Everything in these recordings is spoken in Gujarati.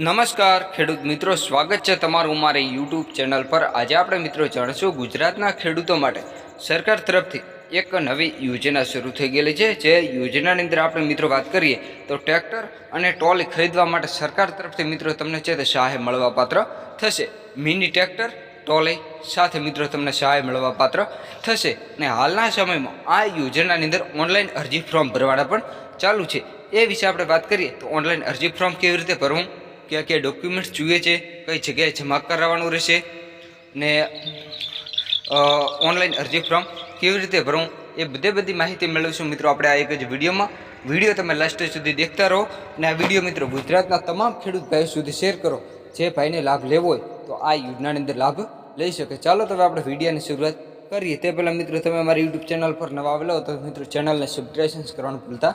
નમસ્કાર, ખેડૂત મિત્રો, સ્વાગત છે તમારું મારી યુટ્યુબ ચેનલ પર. આજે આપણે મિત્રો જાણીશું ગુજરાતના ખેડૂતો માટે સરકાર તરફથી એક નવી યોજના શરૂ થઈ ગયેલી છે. જે યોજનાની અંદર આપણે મિત્રો વાત કરીએ તો ટ્રેક્ટર અને ટ્રોલી ખરીદવા માટે સરકાર તરફથી મિત્રો તમને છે તે સહાય મળવા પાત્ર થશે. મિની ટ્રેક્ટર, ટોલે સાથે મિત્રો તમને સહાય મળવા પાત્ર થશે. અને હાલના સમયમાં આ યોજનાની અંદર ઓનલાઈન અરજી ફોર્મ ભરવાના પણ ચાલુ છે. એ વિશે આપણે વાત કરીએ તો ઓનલાઈન અરજી ફોર્મ કેવી રીતે ભરવું? કયા કયા ડોક્યુમેન્ટ્સ જોઈએ છે, કઈ જગ્યાએ જમા કરાવવાનું રહેશે ને ઓનલાઈન અરજી ફોર્મ કેવી રીતે ભરવું એ બધે બધી માહિતી મેળવીશું મિત્રો આપણે આ એક જ વિડીયોમાં. વીડિયો તમે લાસ્ટ સુધી દેખતા રહો અને આ વીડિયો મિત્રો ગુજરાતના તમામ ખેડૂત ભાઈઓ સુધી શેર કરો. જે ભાઈને લાભ લેવો હોય તો આ યોજનાની અંદર લાભ લઈ શકે. ચાલો તમે આપણે વિડીયોની શરૂઆત કરીએ. તે પહેલાં મિત્રો તમે અમારી યુટ્યુબ ચેનલ પર નવા આવેલા હો તો મિત્રો ચેનલને સબસ્ક્રાઇબ કરવાનું ભૂલતા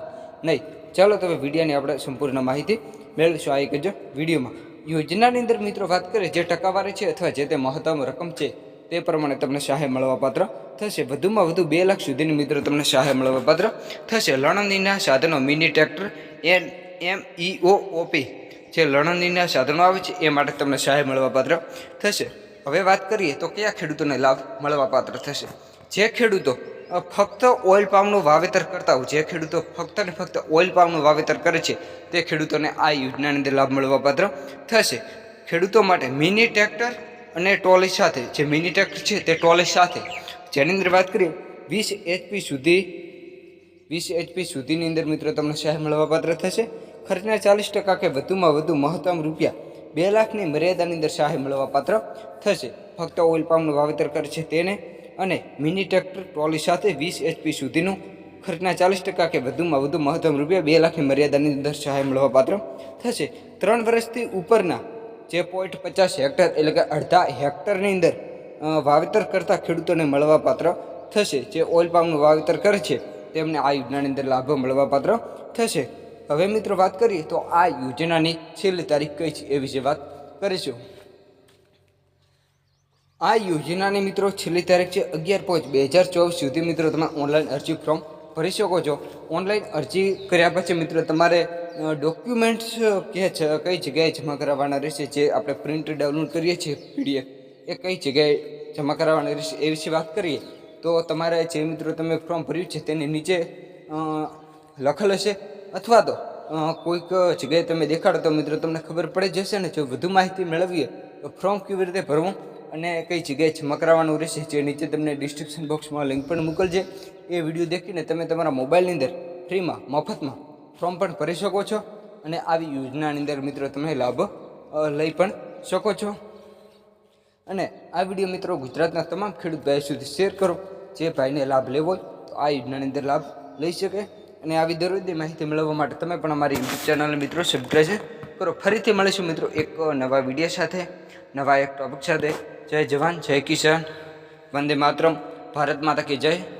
નહીં. ચાલો તમે વિડીયોની આપણે સંપૂર્ણ માહિતી મેળવીશું આ એક જ વિડીયોમાં. યોજનાની અંદર મિત્રો વાત કરીએ, જે ટકાવારી છે અથવા જે તે મહત્તમ રકમ છે, તે પ્રમાણે તમને સહાય મળવા પાત્ર થશે. વધુમાં વધુ બે લાખ સુધીની મિત્રો તમને સહાય મળવા પાત્ર થશે. લણણીના સાધનો, mini tractor N M EO OP, જે લણણીના સાધનો આવે છે, એ માટે તમને સહાય મળવા પાત્ર થશે. હવે વાત કરીએ તો કયા ખેડૂતોને લાભ મળવા પાત્ર થશે? જે ખેડૂતો ફક્ત ઓઇલ પામનું વાવેતર કરતા હોય. જે ખેડૂતો ફક્ત ને ફક્ત ઓઇલ પામનું વાવેતર કરે છે, તે ખેડૂતોને આ યોજનાની અંદર લાભ મળવા પાત્ર થશે. ખેડૂતો માટે મિની ટ્રેક્ટર અને ટ્રોલી સાથે, જે મિની ટ્રેક્ટર છે, તે ટ્રોલી સાથે. જેની અંદર વાત કરીએ, વીસ એચપી સુધી, વીસ એચપી સુધીની અંદર મિત્રો તમને સહાય મળવા પાત્ર થશે. ખર્ચના ચાલીસ ટકા કે વધુમાં વધુ મહત્તમ રૂપિયા બે લાખની મર્યાદાની અંદર સહાય મળવા પાત્ર થશે. ફક્ત ઓઇલ પામનું વાવેતર કરે છે તેને. અને મિની ટ્રેક્ટર ટ્રોલી સાથે વીસ એચપી સુધીનું ખર્ચના ચાલીસ ટકા કે વધુમાં વધુ મહત્તમ રૂપિયા બે લાખની મર્યાદાની અંદર સહાય મળવા પાત્ર થશે. ત્રણ વર્ષથી ઉપરના જે પોઈન્ટ પચાસ હેક્ટર એટલે કે અડધા હેક્ટરની અંદર વાવેતર કરતા ખેડૂતોને મળવાપાત્ર થશે. જે ઓઇલ પામનું વાવેતર કરે છે, તેમને આ યોજનાની અંદર લાભો મળવા પાત્ર થશે. હવે મિત્રો વાત કરીએ તો આ યોજનાની છેલ્લી તારીખ કઈ છે એ વિશે વાત કરીશું. આ યોજનાની મિત્રો છેલ્લી તારીખ છે અગિયાર પાંચ બે હજાર ચોવીસ સુધી મિત્રો તમે ઓનલાઈન અરજી ફોર્મ ભરી શકો છો. ઓનલાઈન અરજી કર્યા પછી મિત્રો તમારે ડોક્યુમેન્ટ્સ કે છે, કઈ જગ્યાએ જમા કરાવવાના રહેશે જે આપણે પ્રિન્ટ ડાઉનલોડ કરીએ છીએ પીડીએફ એ કઈ જગ્યાએ જમા કરાવવાના રહેશે એ વિશે વાત કરીએ, તો તમારે જે મિત્રો તમે ફોર્મ ભર્યું છે તેની નીચે લખેલ હશે અથવા તો કોઈક જગ્યાએ તમે દેખાડો તો મિત્રો તમને ખબર પડી જશે ને જો વધુ માહિતી મેળવીએ તો ફોર્મ કેવી રીતે ભરવું અને કઈ જગ્યાએ જમા કરાવવાનું રહેશે જે નીચે તમને ડિસ્ક્રિપ્શન બોક્સમાં લિંક પણ મોકલજે. એ વીડિયો દેખીને તમે તમારા મોબાઈલની અંદર ફ્રીમાં મફતમાં ફોર્મ પણ ભરી શકો છો અને આવી યોજનાની અંદર મિત્રો તમે લાભ લઈ પણ શકો છો. અને આ વીડિયો મિત્રો ગુજરાતના તમામ ખેડૂત ભાઈઓ સુધી શેર કરો. જે ભાઈને લાભ લેવો હોય તો આ યોજનાની અંદર લાભ લઈ શકે અને આવી દરરોજની માહિતી મેળવવા માટે તમે પણ અમારી યુટ્યુબ ચેનલને મિત્રો સબસ્ક્રાઈબ કરો. ફરીથી મળીશું મિત્રો એક નવા વીડિયો સાથે. નવા એક ટોપિક સાથે. જય જવાન જય કિસાન. વંદે માતરમ. ભારત માતા કી જય.